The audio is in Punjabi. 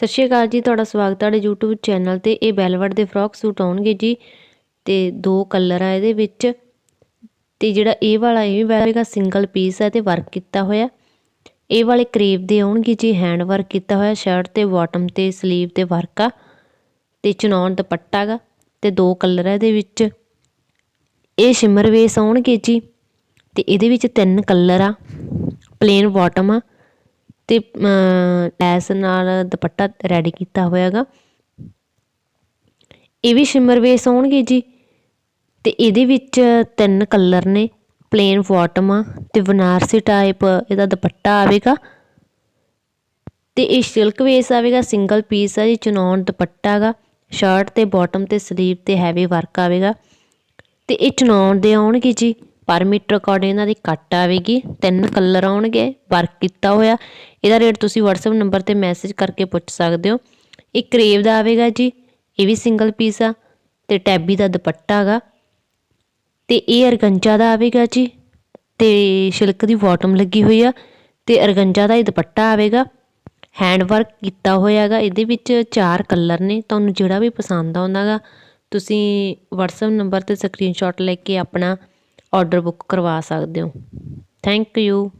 ਸਤਿ ਸ਼੍ਰੀ ਅਕਾਲ ਜੀ, ਤੁਹਾਡਾ ਸਵਾਗਤ ਤੁਹਾਡੇ YouTube ਚੈਨਲ ਤੇ। ਇਹ ਵੈਲਵਟ ਦੇ ਫਰੋਕ ਸੂਟ ਆਉਣਗੇ ਜੀ ਤੇ ਦੋ ਕਲਰ ਆ ਇਹਦੇ ਵਿੱਚ। ਤੇ ਜਿਹੜਾ ਇਹ ਵਾਲਾ, ਇਹ ਵੈਲਗਾ ਸਿੰਗਲ ਪੀਸ ਹੈ ਤੇ ਵਰਕ ਕੀਤਾ ਹੋਇਆ। ਇਹ ਵਾਲੇ ਕਰੇਵ ਦੇ ਆਉਣਗੇ ਜੀ ਹੈਂਡ ਵਰਕ ਕੀਤਾ ਹੋਇਆ ਸ਼ਰਟ ਤੇ ਬਾਟਮ ਤੇ 슬ੀਵ ਤੇ ਵਰਕ ਆ। ਤੇ ਚਨੌਨ ਦੁਪੱਟਾ ਗਾ ਤੇ ਦੋ ਕਲਰ ਆ ਇਹਦੇ ਵਿੱਚ। ਇਹ ਸ਼ਿਮਰ ਵੇਸ ਆਉਣਗੇ ਜੀ ਤੇ ਇਹਦੇ ਵਿੱਚ ਤਿੰਨ ਕਲਰ ਆ ਪਲੇਨ ਬਾਟਮ ਆ। ਤੇ ਲੈਸ ਨਾਲ ਦੁਪੱਟਾ ਰੈਡੀ ਕੀਤਾ ਹੋਇਆਗਾ। ਇਹ ਵੀ ਸ਼ਿਮਰ ਵੇਸ ਆਉਣਗੇ ਜੀ। ਤੇ ਇਹਦੇ ਵਿੱਚ ਤਿੰਨ ਕਲਰ ਨੇ ਪਲੇਨ ਬਾਟਮ ਆ ਤੇ ਬਨਾਰਸੀ ਟਾਈਪ ਇਹਦਾ ਦੁਪੱਟਾ ਆਵੇਗਾ। ਤੇ ਇਹ ਸਿਲਕ ਵੇਸ ਆਵੇਗਾ ਸਿੰਗਲ ਪੀਸ ਆ ਜੀ ਚਨੌਨ ਦੁਪੱਟਾ ਗਾ। ਸ਼ਰਟ ਤੇ ਬਾਟਮ ਤੇ ਸਲੀਵ ਤੇ ਹੈਵੀ ਵਰਕ ਆਵੇਗਾ। ਤੇ ਇਹ ਚਨੌਨ ਦੇ ਆਉਣਗੇ ਜੀ। ਪਰ ਮੀਟਰ ਅਕੋਰਡਿੰਗ ਇਹਨਾਂ ਦੀ ਕੱਟ ਆਵੇਗੀ, ਤਿੰਨ ਕਲਰ ਆਉਣਗੇ ਵਰਕ ਕੀਤਾ ਹੋਇਆ। ਇਹਦਾ ਰੇਟ ਤੁਸੀਂ WhatsApp ਨੰਬਰ ਤੇ ਮੈਸੇਜ ਕਰਕੇ ਪੁੱਛ ਸਕਦੇ ਹੋ। ਇਹ ਕਰੇਵ ਦਾ ਆਵੇਗਾ ਜੀ, ਇਹ ਵੀ ਸਿੰਗਲ ਪੀਸ ਆ, ਤੇ ਟੈਬੀ ਦਾ ਦੁਪੱਟਾ ਹੈਗਾ। ਤੇ ਇਹ ਅਰਗੰਜਾ ਦਾ ਆਵੇਗਾ ਜੀ, ਤੇ ਸ਼ਿਲਕ ਦੀ ਬਾਟਮ ਲੱਗੀ ਹੋਈ ਆ, ਤੇ ਅਰਗੰਜਾ ਦਾ ਇਹ ਦੁਪੱਟਾ ਆਵੇਗਾ। ਹੈਂਡ ਵਰਕ ਕੀਤਾ ਹੋਇਆ ਹੈਗਾ, ਇਹਦੇ ਵਿੱਚ ਚਾਰ ਕਲਰ ਨੇ, ਤੁਹਾਨੂੰ ਜਿਹੜਾ ਵੀ ਪਸੰਦ ਆਉਂਦਾਗਾ ਤੁਸੀਂ WhatsApp ਨੰਬਰ ਤੇ ਸਕਰੀਨਸ਼ਾਟ ਲੈ ਕੇ ਆਪਣਾ ਔਡਰ ਬੁੱਕ ਕਰਵਾ ਸਕਦੇ ਹੋ। Thank you